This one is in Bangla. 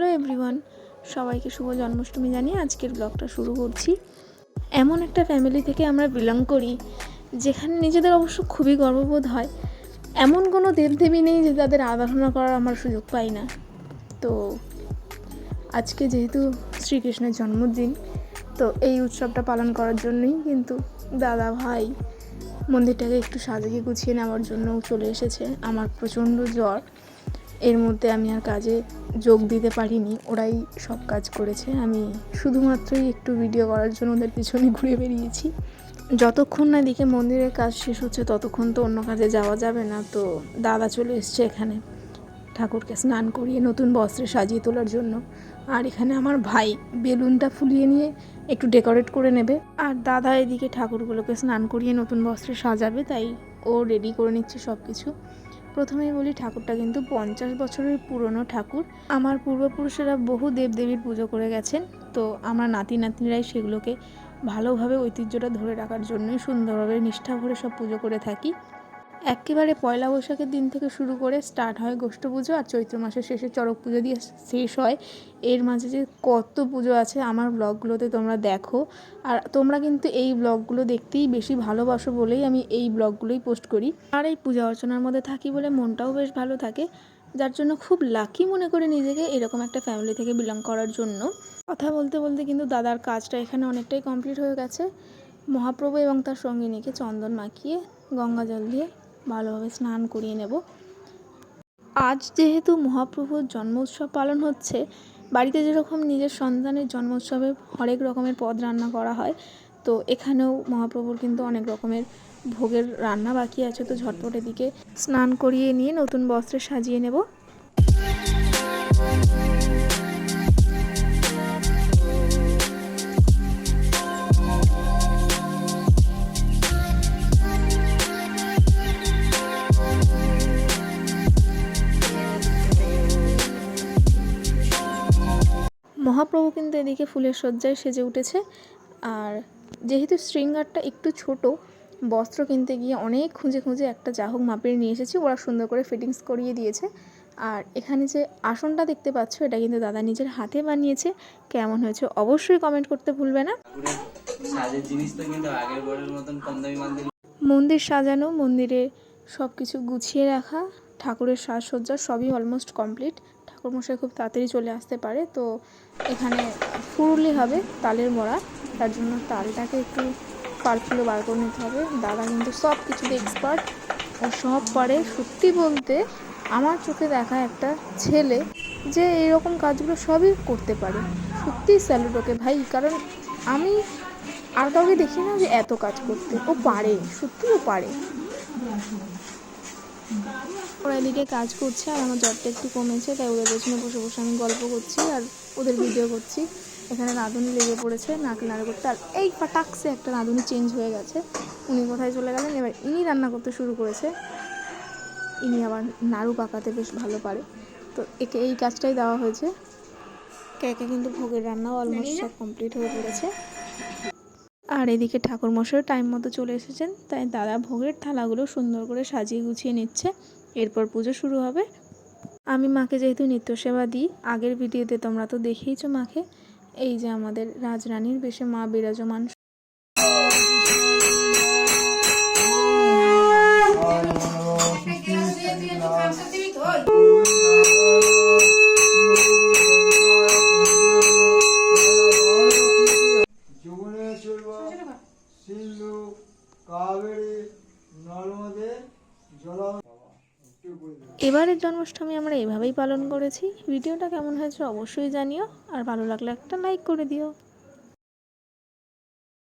হ্যালো এভরিওয়ান, সবাইকে শুভ জন্মাষ্টমী জানিয়ে আজকের ব্লগটা শুরু করছি। এমন একটা ফ্যামিলি থেকে আমরা বিলং করি, যেখানে নিজেদের অবশ্য খুবই গর্ববোধ হয়। এমন কোনো দেবদেবী নেই যে তাদের আরাধনা করার আমার সুযোগ পাই না। তো, আজকে যেহেতু শ্রীকৃষ্ণের জন্মদিন, তো এই উৎসবটা পালন করার জন্যই কিন্তু দাদা ভাই মন্দিরটাকে একটু সাজিয়ে গুছিয়ে নেওয়ার জন্য চলে এসেছে। আমার প্রচণ্ড জ্বর। এর মধ্যে আমি আর কাজে যোগ দিতে পারিনি, ওরাই সব কাজ করেছে। আমি শুধুমাত্রই একটু ভিডিও করার জন্য ওদের পিছনে ঘুরে বেরিয়েছি। যতক্ষণ না এদিকে মন্দিরের কাজ শেষ হচ্ছে, ততক্ষণ তো অন্য কাজে যাওয়া যাবে না। তো দাদা চলে এসছে এখানে। ঠাকুরকে স্নান করিয়ে নতুন বস্ত্রে সাজিয়ে তোলার জন্য। আর এখানে আমার ভাই বেলুনটা ফুলিয়ে নিয়ে একটু ডেকোরেট করে নেবে। আর দাদা এদিকে ঠাকুরগুলোকে স্নান করিয়ে নতুন বস্ত্রে সাজাবে, তাই ও রেডি করে নিচ্ছে সব কিছু প্রথমেই বলি ঠাকুরটা কিন্তু পঞ্চাশ বছরের পুরনো ঠাকুর। আমার পূর্বপুরুষেরা বহু দেবদেবীর পুজো করে গেছেন, তো আমরা নাতি নাতনিরাই সেগুলোকে ভালোভাবে ঐতিহ্যটা ধরে রাখার জন্যই সুন্দরভাবে নিষ্ঠা ভরে সব পুজো করে থাকি। একেবারে পয়লা বৈশাখের দিন থেকে শুরু করে স্টার্ট হয় গোষ্ঠ পুজো আর চৈত্র মাসের শেষে চড়ক পুজো দিয়ে শেষ হয়। এর মাঝে যে কত পুজো আছে আমার ব্লগগুলোতে তোমরা দেখো। আর তোমরা কিন্তু এই ব্লগগুলো দেখতেই বেশি ভালোবাসো বলেই আমি এই ব্লগগুলোই পোস্ট করি। আর এই পূজা অর্চনার মধ্যে থাকি বলে মনটাও বেশ ভালো থাকে, যার জন্য খুব লাকি মনে করে নিজেকে এরকম একটা ফ্যামিলি থেকে বিলং করার জন্য। কথা বলতে বলতে কিন্তু দাদার কাজটা এখানে অনেকটাই কমপ্লিট হয়ে গেছে। মহাপ্রভু এবং তার সঙ্গিনীকে চন্দন মাখিয়ে, গঙ্গা জল দিয়ে ভালোভাবে স্নান করিয়ে নেব। আজ যেহেতু মহাপ্রভুর জন্মোৎসব পালন হচ্ছে, বাড়িতে যেরকম নিজের সন্তানের জন্মোৎসবে হরেক রকমের পদ রান্না করা হয়, তো এখানেও মহাপ্রভুর কিন্তু অনেক রকমের ভোগের রান্না বাকি আছে। তো ঝটপটের দিকে স্নান করিয়ে নিয়ে নতুন বস্ত্রে সাজিয়ে নেব। মহাপ্রভু কিন্তু এদিকে ফুলের শয্যায় সেজে উঠেছে। আর যেহেতু শৃঙ্গারটা একটু ছোট বস্ত্র কিনতে গিয়ে অনেক খুঁজে খুঁজে একটা যা হোক মাপের নিয়ে এসেছি ওরা সুন্দর করে ফিটিংস করিয়ে দিয়েছে। আর এখানে যে আসনটা দেখতে পাচ্ছ এটা কিন্তু দাদা নিজের হাতে বানিয়েছে। কেমন হয়েছে অবশ্যই কমেন্ট করতে ভুলবে না। জিনিস তো কিন্তু আগের মতন কম দামি মাল দিলে মন্দির সাজানো মন্দিরে সব কিছু গুছিয়ে রাখা। ঠাকুরের সাজসজ্জা সবই অলমোস্ট কমপ্লিট ঠাকুরমশাই খুব তাড়াতাড়ি চলে আসতে পারে, তো এখানে ফুরুলি হবে তালের বড়া। তার জন্য তালটাকে একটু পারফুলো বার করে নিতে হবে। দাদা কিন্তু সব কিছুতে এক্সপার্ট ও সব পারে। সত্যি বলতে আমার চোখে দেখা একটা ছেলে যে এরকম কাজগুলো সবই করতে পারে। সত্যিই স্যালুট ওকে ভাই, কারণ আমি আর কাউকে দেখি না যে এত কাজ করতে। ও পারে, সত্যি ও পারে। ওরা এদিকে কাজ করছে আর আমার জ্বরটা একটু কমেছে, তাই ওদের পেছনে বসে বসে আমি গল্প করছি আর ওদের ভিডিও করছি। এখানে রাঁধুনি লেগে পড়েছে নাক নাড়ে করতে। আর এই পাটাকসে একটা রাঁধুনি চেঞ্জ হয়ে গেছে। উনি কোথায় চলে গেলেন? এবার ইনি রান্না করতে শুরু করেছে। ইনি আবার নাড়ু পাকাতে বেশ ভালো পারে। তো একে এই কাজটাই দেওয়া হয়েছে। একে কিন্তু ভোগের রান্নাও অলমোস্ট সব কমপ্লিট হয়ে পড়েছে। আর এদিকে ঠাকুরমশাইও টাইম মতো চলে এসেছেন, তাই দাদা ভোগের থালাগুলো সুন্দর করে সাজিয়ে গুছিয়ে নিচ্ছে। এরপর পুজো শুরু হবে। আমি মাকে যেহেতু নিত্য সেবা দিই, আগের ভিডিওতে তোমরা তো দেখেইছো মাকে, এই যে আমাদের রাজরানীর বেশে মা বিরাজমান। সিন্ধু কাবেরী নর্মদে জল এবারের জন্মাষ্টমী আমরা এভাবেই পালন করেছি। ভিডিওটা কেমন হয়েছে অবশ্যই জানিও, আর ভালো লাগলে একটা লাইক করে দিও।